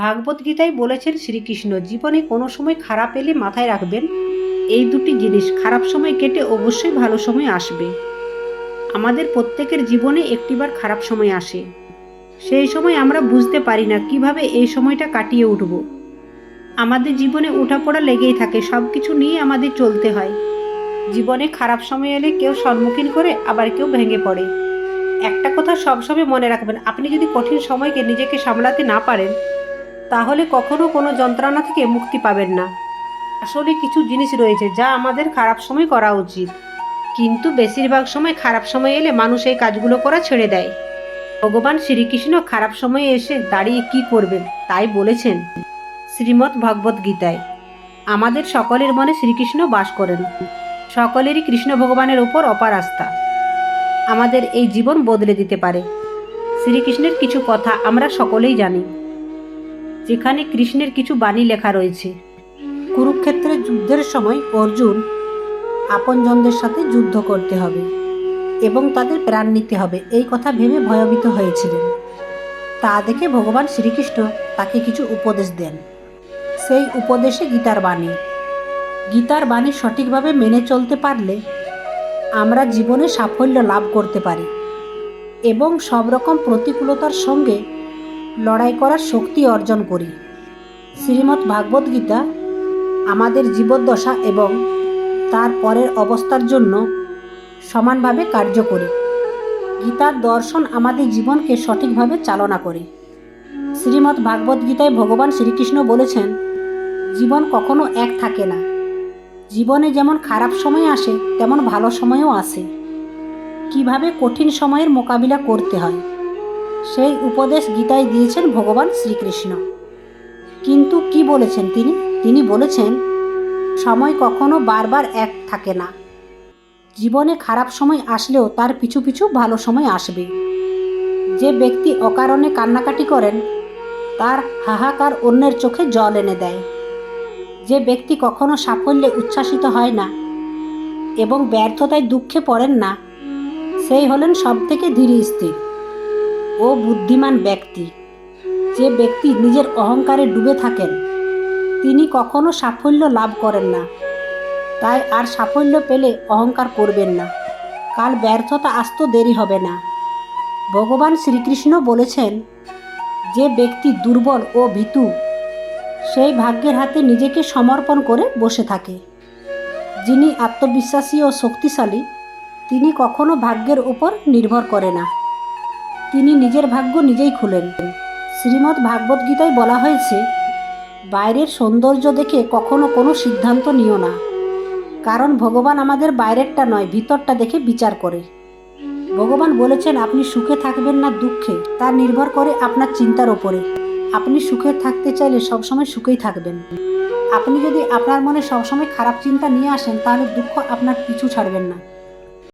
ভাগবত গীতায় বলেছেন শ্রীকৃষ্ণ, জীবনে কোনো সময় খারাপ এলে মাথায় রাখবেন। এই দুটি জিনিস খারাপ সময় কেটে অবশ্যই ভালো সময় আসবে। আমাদের প্রত্যেকের জীবনে একটিবার খারাপ সময় আসে। সেই সময় আমরা বুঝতে পারি না কীভাবে এই সময়টা কাটিয়ে উঠব। আমাদের জীবনে ওঠাপড়া লেগেই থাকে সব কিছু নিয়ে আমাদের চলতে হয়। জীবনে খারাপ সময় এলে কেউ সম্মুখীন করে, আবার কেউ ভেঙে পড়ে। একটা কথা সবসময় মনে রাখবেন, আপনি যদি কঠিন সময়কে নিজেকে সামলাতে না পারেন তাহলে কখনো কোনো যন্ত্রণা থেকে মুক্তি পাবেন না। আসলে কিছু জিনিস রয়েছে যা আমাদের খারাপ সময় করা উচিত। কিন্তু বেশিরভাগ সময় খারাপ সময় এলে মানুষ এই কাজগুলো করা ছেড়ে দেয়। ভগবান শ্রীকৃষ্ণ খারাপ সময়ে এসে দাঁড়িয়ে কি করবেন, তাই বলেছেন শ্রীমদ্ ভগবত গীতায়। আমাদের সকলের মনে শ্রীকৃষ্ণ বাস করেন। সকলেরই কৃষ্ণ ভগবানের ওপর অপার আস্থা। আমাদের এই জীবন বদলে দিতে পারে। শ্রীকৃষ্ণের কিছু কথা আমরা সকলেই জানি। যেখানে কৃষ্ণের কিছু বাণী লেখা রয়েছে। কুরুক্ষেত্রের যুদ্ধের সময় অর্জুন আপনজনদের সাথে যুদ্ধ করতে হবে এবং তাদের প্রাণ নিতে হবে। এই কথা ভেবে ভয়ভীত হয়েছিলেন। তা দেখে ভগবান শ্রীকৃষ্ণ তাকে কিছু উপদেশ দেন। সেই উপদেশে গীতার বাণী। গীতার বাণী সঠিকভাবে মেনে চলতে পারলে আমরা জীবনে সাফল্য লাভ করতে পারি এবং সব রকম প্রতিকূলতার সঙ্গে লড়াই করার শক্তি অর্জন করি। শ্রীমদ্ ভাগবত গীতা আমাদের জীবদ্দশা এবং তার পরের অবস্থার জন্য সমানভাবে কার্যকরী গীতার দর্শন আমাদের জীবনকে সঠিকভাবে চালনা করে। শ্রীমদ্ ভাগবত গীতায় ভগবান শ্রীকৃষ্ণ বলেছেন, জীবন কখনো এক থাকে না। জীবনে যেমন খারাপ সময় আসে, তেমন ভালো সময়ও আসে। কীভাবে কঠিন সময়ের মোকাবিলা করতে হয়? সেই উপদেশ গীতায় দিয়েছেন ভগবান শ্রীকৃষ্ণ। কিন্তু কি বলেছেন তিনি? তিনি বলেছেন, সময় কখনো বারবার এক থাকে না। জীবনে খারাপ সময় আসলেও তার পিছু পিছু ভালো সময় আসবে। যে ব্যক্তি অকারণে কান্নাকাটি করেন, তার হাহাকার অন্যের চোখে জল এনে দেয়। যে ব্যক্তি কখনো সাফল্যে উচ্ছ্বাসিত হয় না এবং ব্যর্থতায় দুঃখে পড়েন না, সেই হলেন সবথেকে ধীর স্থির ও বুদ্ধিমান ব্যক্তি। যে ব্যক্তি নিজের অহংকারে ডুবে থাকেন, তিনি কখনো সাফল্য লাভ করেন না। তাই আর সাফল্য পেলে অহংকার করবেন না। কাল ব্যর্থতা আসতে দেরি হবে না। ভগবান শ্রীকৃষ্ণ বলেছেন, যে ব্যক্তি দুর্বল ও ভীতু, সেই ভাগ্যের হাতে নিজেকে সমর্পণ করে বসে থাকে। যিনি আত্মবিশ্বাসী ও শক্তিশালী, তিনি কখনো ভাগ্যের উপর নির্ভর করে না। তিনি নিজের ভাগ্য নিজেই খুলেন। শ্রীমদ্ ভাগবত গীতায় বলা হয়েছে, বাইরের সৌন্দর্য দেখে কখনো কোনো সিদ্ধান্ত নিও না। কারণ ভগবান আমাদের বাইরেরটা নয়, ভিতরটা দেখে বিচার করে। ভগবান বলেছেন, আপনি সুখে থাকবেন না দুঃখে। তা নির্ভর করে আপনার চিন্তার ওপরে। আপনি সুখে থাকতে চাইলে সবসময় সুখেই থাকবেন। আপনি যদি আপনার মনে সবসময় খারাপ চিন্তা নিয়ে আসেন, তাহলে দুঃখ আপনার পিছু ছাড়বেন না।